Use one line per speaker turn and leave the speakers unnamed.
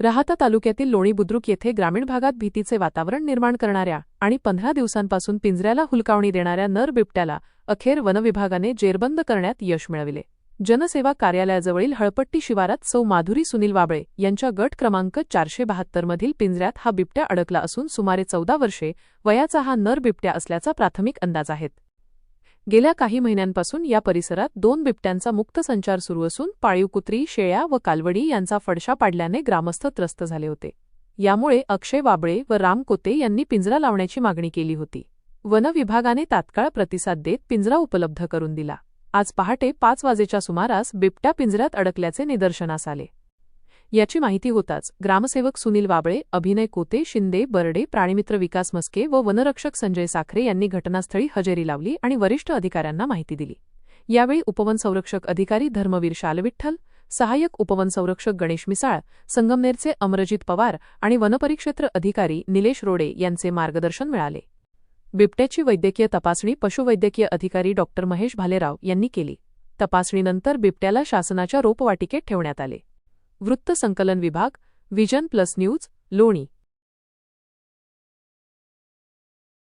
राहाता तालुक्यातील लोणी बुद्रुक येथे ग्रामीण भागात भीतीचे वातावरण निर्माण करणाऱ्या आणि पंधरा दिवसांपासून पिंजऱ्याला हुलकावणी देणाऱ्या नर बिबट्याला अखेर वनविभागाने जेरबंद करण्यात यश मिळविले. जनसेवा कार्यालयाजवळील हळपट्टी शिवारात सौ माधुरी सुनील वाबळे यांच्या गट क्रमांक चारशे बहात्तरमधील पिंजऱ्यात हा बिबट्या अडकला असून सुमारे चौदा वर्षे वयाचा हा नर बिबट्या असल्याचा प्राथमिक अंदाज आहेत गेल्या काही महिन्यांपासून या परिसरात दोन बिबट्यांचा मुक्त संचार सुरू असून पाळीव कुत्री शेळ्या व कालवडी यांचा फडशा पाडल्याने ग्रामस्थ त्रस्त झाले होते. यामुळे अक्षय वाबळे व राम कोते यांनी पिंजरा लावण्याची मागणी केली होती. वन विभागाने तात्काळ प्रतिसाद देत पिंजरा उपलब्ध करून दिला. आज पहाटे पाच वाजेच्या सुमारास बिबट्या पिंजऱ्यात अडकल्याचे निदर्शनास आले. याची माहिती होताच ग्रामसेवक सुनील वाबळे अभिनय कोते शिंदे बर्डे प्राणीमित्र विकास मस्के व वनरक्षक संजय साखरे यांनी घटनास्थळी हजेरी लावली आणि वरिष्ठ अधिकाऱ्यांना माहिती दिली. यावेळी उपवन संरक्षक अधिकारी धर्मवीर शालविठ्ठल सहाय्यक उपवन संरक्षक गणेश मिसाळ संगमनेरचे अमरजित पवार आणि वनपरिक्षेत्र अधिकारी निलेश रोडे यांचे मार्गदर्शन मिळाले. बिबट्याची वैद्यकीय तपासणी पशुवैद्यकीय अधिकारी डॉ महेश भालेराव यांनी केली. तपासणीनंतर बिबट्याला शासनाच्या रोपवाटिकेत ठेवण्यात आले. वृत्त संकलन विभाग विजन प्लस न्यूज लोणी.